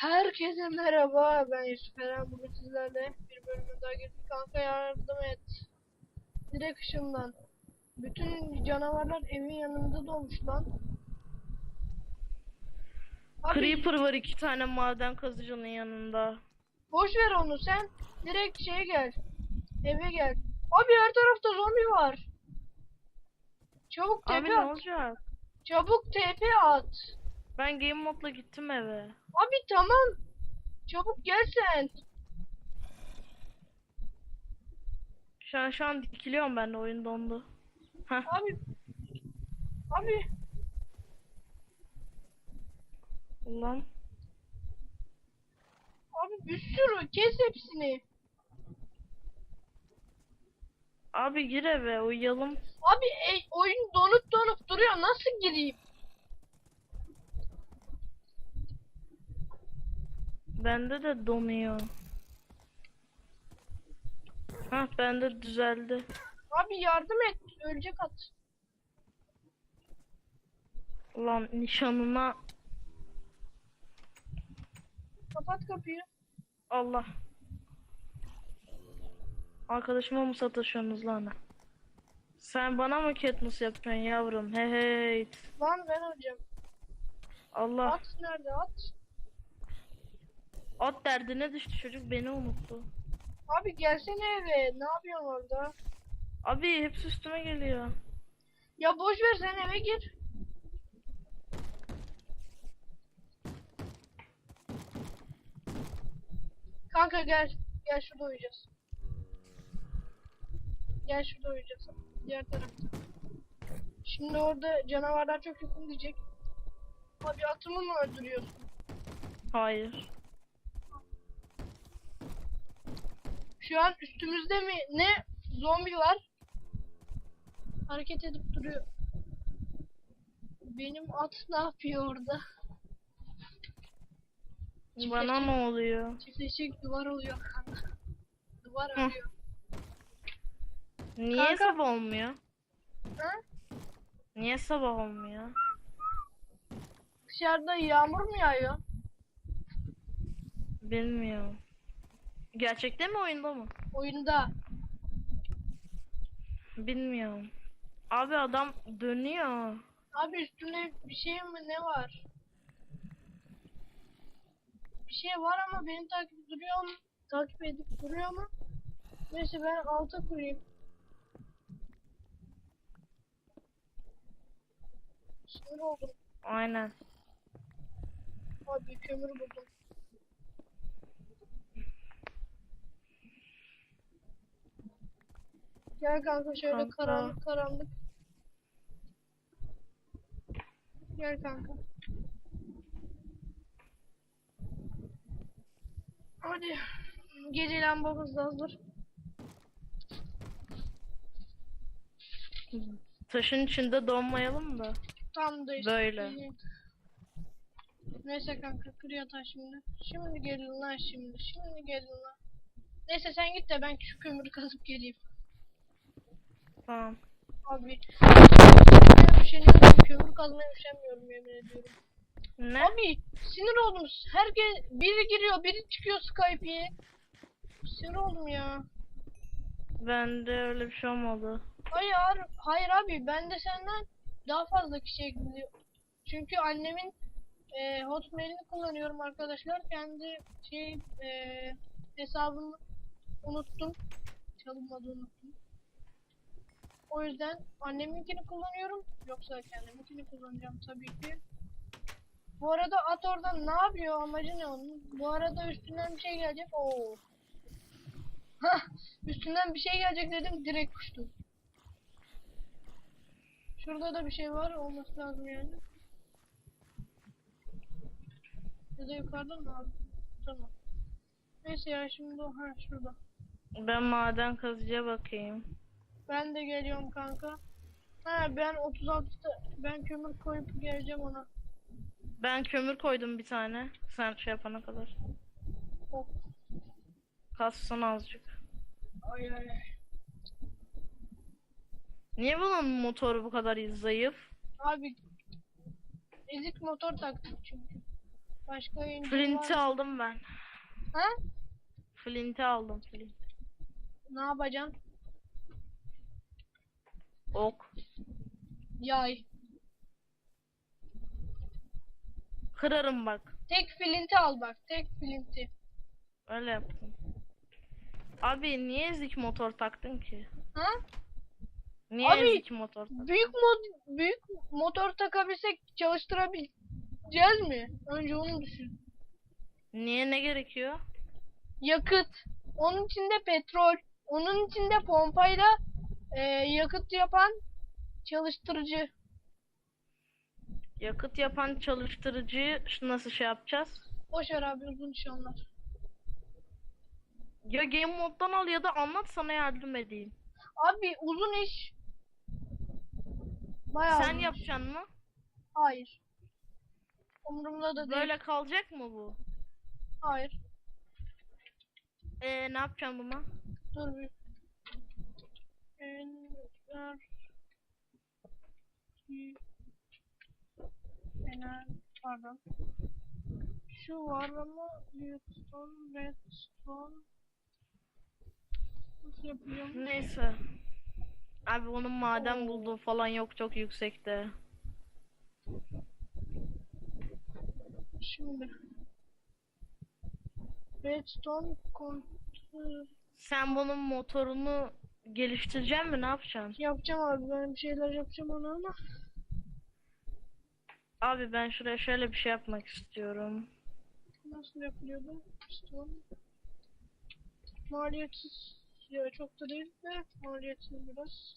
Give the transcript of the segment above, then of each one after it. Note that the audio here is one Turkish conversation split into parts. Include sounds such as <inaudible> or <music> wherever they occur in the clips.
Herkese merhaba. Ben Yusuf Eren. Bugün sizlerle bir bölüme daha girdik. Kanka yardım et. Direkt ışınlan. Bütün canavarlar evin yanında dolmuş lan. Abi Creeper var iki tane maden kazıcının yanında. boş ver onu sen. Direkt şeye gel. Eve gel. Abi her tarafta zombi var. Çabuk Abi TP ne at. olacak? Çabuk TP at. Ben game modla gittim eve. Abi tamam. Çabuk gel sen. Şu an, şu an dikiliyorum ben de oyun dondu. Heh. Abi. Abi. Ulan. Abi bir sürü kes hepsini. Abi gir eve uyuyalım. Abi e, oyun donup donup duruyor. Nasıl gireyim? Bende de donuyor. Hah bende düzeldi. Abi yardım et. Ölecek at. Ulan nişanına Kapat kapıyı. Allah. Arkadaşıma mı sataşıyorsunuz lan? Sen bana mı Katniss yapıyorsun yavrum? Hey hey. Lan ben öleceğim. Allah. At nerede at? At derdine düştü çocuk beni unuttu. Abi gelsene eve. Ne yapıyorsun orada? Abi hepsi üstüme geliyor. Ya boş ver sen eve gir. Kanka gel. Gel şurada uyuyacağız. Gel şurada uyuyacağız. Diğer tarafta. Şimdi orada canavarlar çok yakın diyecek. Abi atımı mı öldürüyorsun? Hayır. Şu an üstümüzde mi? Ne? Zombi var. Hareket edip duruyor. Benim at ne yapıyor orada? Bana ne oluyor? Çiftleşik duvar oluyor kanka. Duvar Hı. arıyor. Niye Kanka- sabah olmuyor? Ha? Niye sabah olmuyor? Dışarıda yağmur mu yağıyor? Bilmiyorum. Gerçekte mi oyunda mı? Oyunda. Bilmiyorum. Abi adam dönüyor. Abi üstünde bir şey mi ne var? Bir şey var ama beni takip duruyor mu? Takip edip duruyor mu? Neyse ben alta kurayım. Sinir oldum. Aynen. Abi kömür buldum. Gel kanka şöyle Kanka. karanlık karanlık. Gel kanka. Hadi. Gece lambamız da hazır. Taşın içinde donmayalım da. Tam da işte. Böyle. Neyse kanka kırıyor taş şimdi. Şimdi gelin lan şimdi. Şimdi gelin lan. Neyse sen git de ben şu kömürü kazıp geleyim. Tamam. Abi. Ben üşeniyorum. Kömür kazmaya üşenmiyorum yemin ediyorum. Ne? Abi sinir oldum. Herkes biri giriyor biri çıkıyor Skype'ye. Sinir oldum ya. Bende öyle bir şey olmadı. Hayır, hayır abi ben de senden daha fazla kişi ekliyor. Çünkü annemin e, hotmailini kullanıyorum arkadaşlar. Kendi şey e, hesabını unuttum. Çalınmadı unuttum. O yüzden anneminkini kullanıyorum. Yoksa kendiminkini kullanacağım tabii ki. Bu arada at oradan ne yapıyor? Amacı ne onun? Bu arada üstünden bir şey gelecek. Oo. Hah, üstünden bir şey gelecek dedim direkt uçtu. Şurada da bir şey var olması lazım yani. Ya da yukarıda mı abi? Tamam. Neyse ya şimdi o ha şurada. Ben maden kazıcıya bakayım. Ben de geliyorum kanka. Ha ben 36'da ben kömür koyup geleceğim ona. Ben kömür koydum bir tane. Sen şey yapana kadar. Hop. Kassın azıcık. Ay ay. Niye bunun motoru bu kadar zayıf? Abi ezik motor taktık çünkü. Başka Flint'i var. aldım ben. Ha? Flint'i aldım. Flint. Ne yapacaksın? Ok. Yay. Kırarım bak. Tek flinti al bak. Tek flinti. Öyle yaptım. Abi niye ezik motor taktın ki? Ha? Niye Abi, ezik motor taktın? Büyük mod büyük motor takabilsek çalıştırabileceğiz mi? Önce onu düşün. Niye ne gerekiyor? Yakıt. Onun içinde petrol. Onun içinde pompayla e, yakıt yapan çalıştırıcı. Yakıt yapan çalıştırıcıyı şu nasıl şey yapacağız? Boş ver abi uzun iş onlar. Ya game moddan al ya da anlat sana yardım edeyim. Abi uzun iş. Bayağı Sen uzun iş. yapacaksın mı? Hayır. Umurumda da değil. Böyle kalacak mı bu? Hayır. Ee, ne yapacağım buna? Dur bir. Ender. Fener. Pardon. Şu var ama redstone, redstone. Nasıl yapıyorum? Neyse. Abi onun maden bulduğu falan yok çok yüksekte. Şimdi. Redstone kontrol Sen bunun motorunu geliştireceksin mi? Ne yapacaksın? yapacağım abi ben bir şeyler yapacağım ona ama Abi ben şuraya şöyle bir şey yapmak istiyorum. nasıl yapılıyordu? Redstone. Maliyetsiz ya çok da değil de maliyetsiz biraz.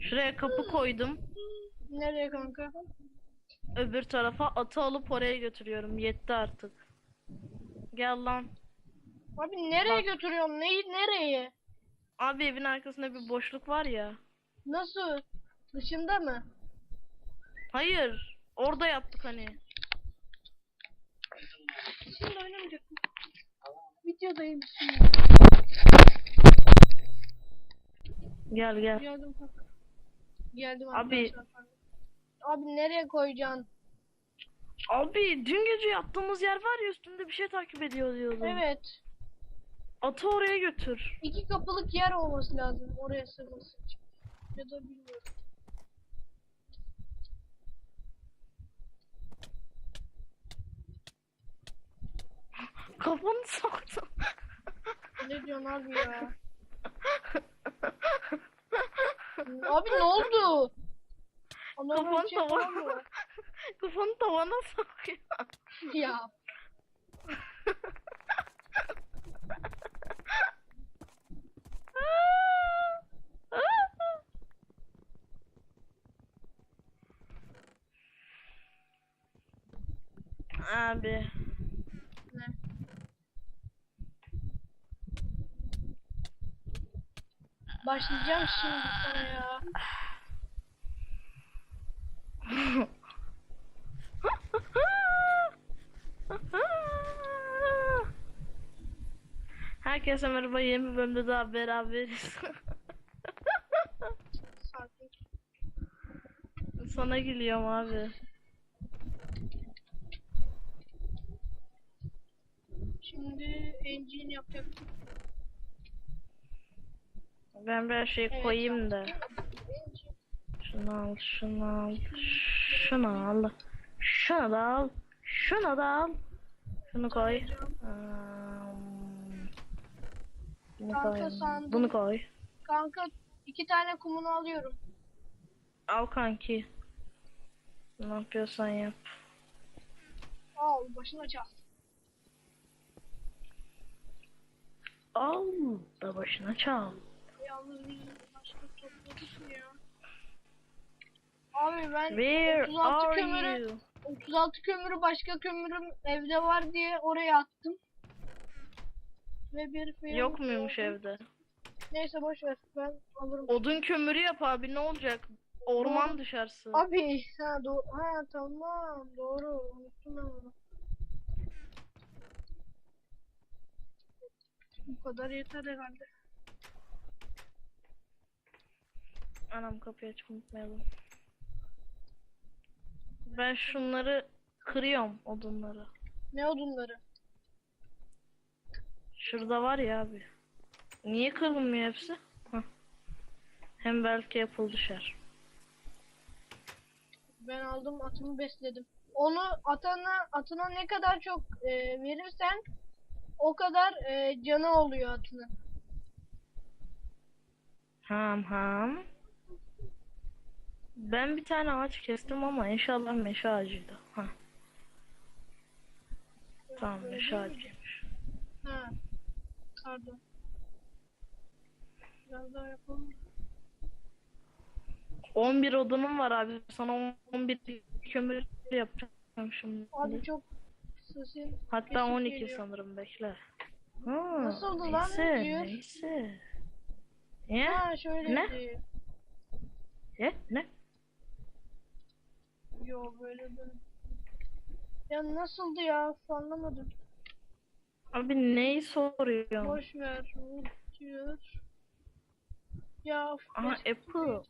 Şuraya kapı koydum. Nereye kanka? Öbür tarafa atı alıp oraya götürüyorum. Yetti artık. Gel lan. Abi nereye Bak. götürüyorsun? Neyi nereye? Abi evin arkasında bir boşluk var ya. Nasıl? Dışında mı? Hayır. Orada yaptık hani. Şimdi oynamayacak mı? Videodayım şimdi. Gel gel. Geldim. Geldim Abi- arkadaşlar. Abi nereye koyacaksın? Abi dün gece yattığımız yer var ya üstünde bir şey takip ediyor diyordum. Evet. Atı oraya götür. İki kapılık yer olması lazım oraya sığması için. Ya da bilmiyorum. <laughs> Kafanı soktum. Ne diyorsun abi ya? abi ne oldu? Anam Kafan bir şey falan tavan. mı var? Kafanı tavana sokuyor. ya. Abi. Ne? Başlayacağım şimdi sana ya. Herkese merhaba yeni bir bölümde daha beraberiz. <laughs> Sana gülüyorum abi. Şimdi engine yapacaktım. Ben bir şey Evet, koyayım da. Şunu al, şunu al, şunu al. Şunu da al, şunu da al. Şunu koy. Hmm. Bunu Kanka koy. sandım. Bunu koy. Kanka iki tane kumunu alıyorum. Al kanki. Ne yapıyorsan yap. Al başına çal. Al da başına çal. Yalnız biz başka topladık mı ya? Abi ben Where 36 are kömürü you? 36 kömürü başka kömürüm evde var diye oraya attım. Ve bir film Yok muymuş evde? Neyse boş ver ben alırım. Odun kömürü yap abi ne olacak? Orman Doğru. dışarısı. Abi ha do ha tamam doğru unuttum ben onu. Bu kadar yeter herhalde. Anam kapıyı açıp unutmayalım. Ben şunları kırıyorum odunları. Ne odunları? Şurada var ya abi. Niye kırılmıyor hepsi? Hah. Hem belki yapıl düşer. Ben aldım atımı besledim. Onu atana atına ne kadar çok e, verirsen o kadar e, canı oluyor atının. Ham ham. Ben bir tane ağaç kestim ama inşallah meşe ağacıydı. Ha. Tamam meşe ağacıymış. Ha. Pardon. Biraz daha yapalım. 11 odunum var abi. Sana 11 kömür yapacağım şimdi. Abi çok sesin Hatta kesik 12 geliyor. sanırım bekle. Ha, Nasıldı lan neyse, diyor? neyse. Ne? Ha şöyle Ne? diyor. Ne? Ne? Yo böyle böyle. Ya nasıldı ya? Anlamadım. Abi neyi soruyorsun? Boş ver. diyor. Ya of, Aha Apple.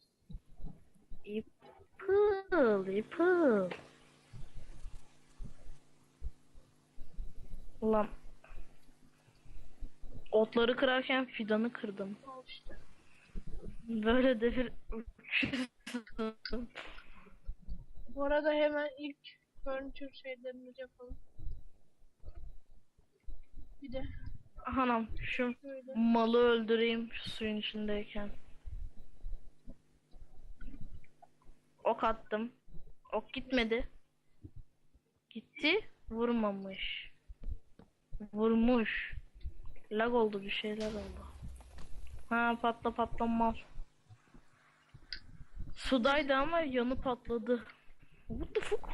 Apple, Apple. Ulan. Otları kırarken fidanı kırdım. Al işte. Böyle de bir Bu arada hemen ilk furniture şeylerimizi yapalım. Bir de Anam şu şöyle. malı öldüreyim şu suyun içindeyken. Ok attım. Ok gitmedi. Gitti. Vurmamış. Vurmuş. Lag oldu bir şeyler oldu. Ha patla patlamaz. Sudaydı ama yanı patladı. What the fuck?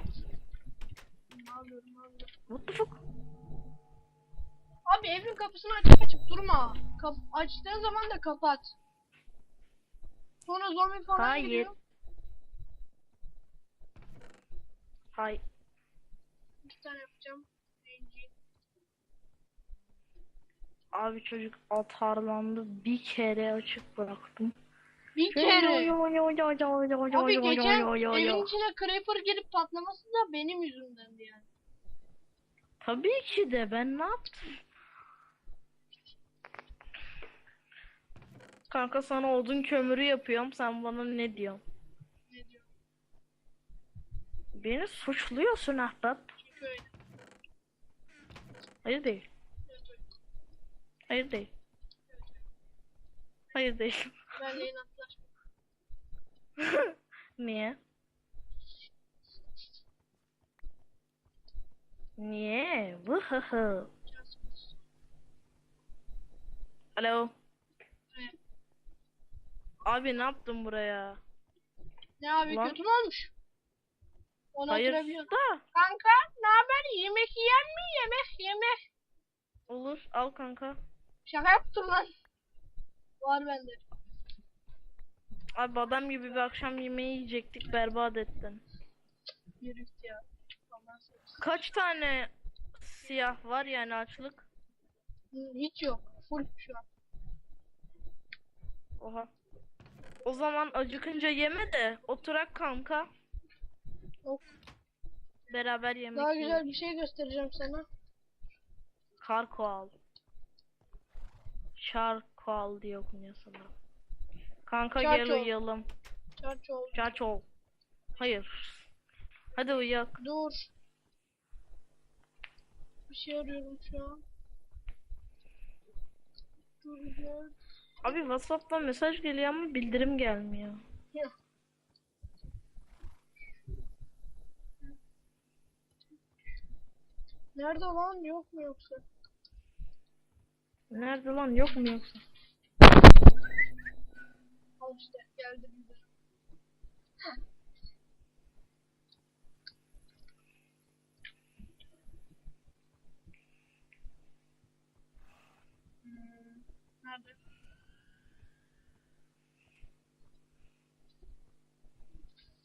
What the fuck? Abi evin kapısını açıp açıp durma. Kap açtığın zaman da kapat. Sonra zombi falan Hayır. giriyor. Hay. İki tane yapacağım. Birinci. Abi çocuk atarlandı. Bir kere açık bıraktım. Bir kere. Abi geçen evin içine creeper girip patlaması da benim yüzümdendi yani. Tabii ki de ben ne yaptım? Kanka sana odun kömürü yapıyorum. Sen bana ne diyorsun? Ne diyor? Beni suçluyorsun ahbap. Hayır değil. Hayır değil. Hayır değil. İnatlaşma. <laughs> Niye? Niye? Vıhıhı. Alo. Abi ne yaptın buraya? Ne abi Lan. kötü mü olmuş? Onu Hayır da. Kanka ne haber? Yemek yiyen mi? Yemek yemek. Olur al kanka. Şaka yaptım lan. Var bende. Abi adam gibi bir akşam yemeği yiyecektik berbat ettin. Yürü git ya. Kaç tane siyah var yani açlık? Hiç yok. Full şu an. Oha. O zaman acıkınca yeme de oturak kanka. Yok. Beraber yemek Daha yiyelim. güzel bir şey göstereceğim sana. Karko al. Şarko al diye okunuyor sanırım. Kanka gel Çarçol. uyuyalım. Çarç ol. Çarçol. Hayır. Hadi uyak. Dur. Bir şey arıyorum şu an. Dur ya. Abi WhatsApp'tan mesaj geliyor ama bildirim gelmiyor. Nerede lan yok mu yoksa? Nerede lan yok mu yoksa? Al işte geldi bildirim.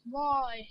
Why?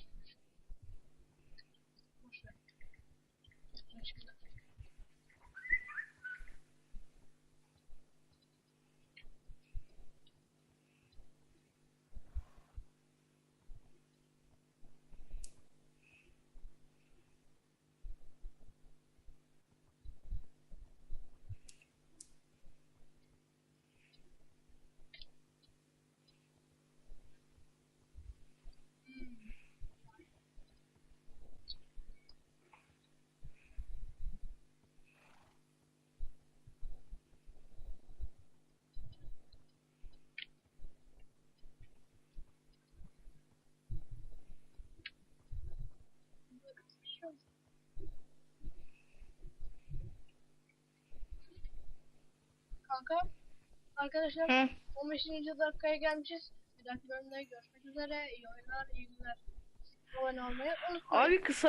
Kanka. Arkadaşlar Hı. 15. dakikaya gelmişiz. Bir dahaki bölümde görüşmek üzere. İyi oyunlar, iyi günler. Abone olmayı unutmayın. Abi kısa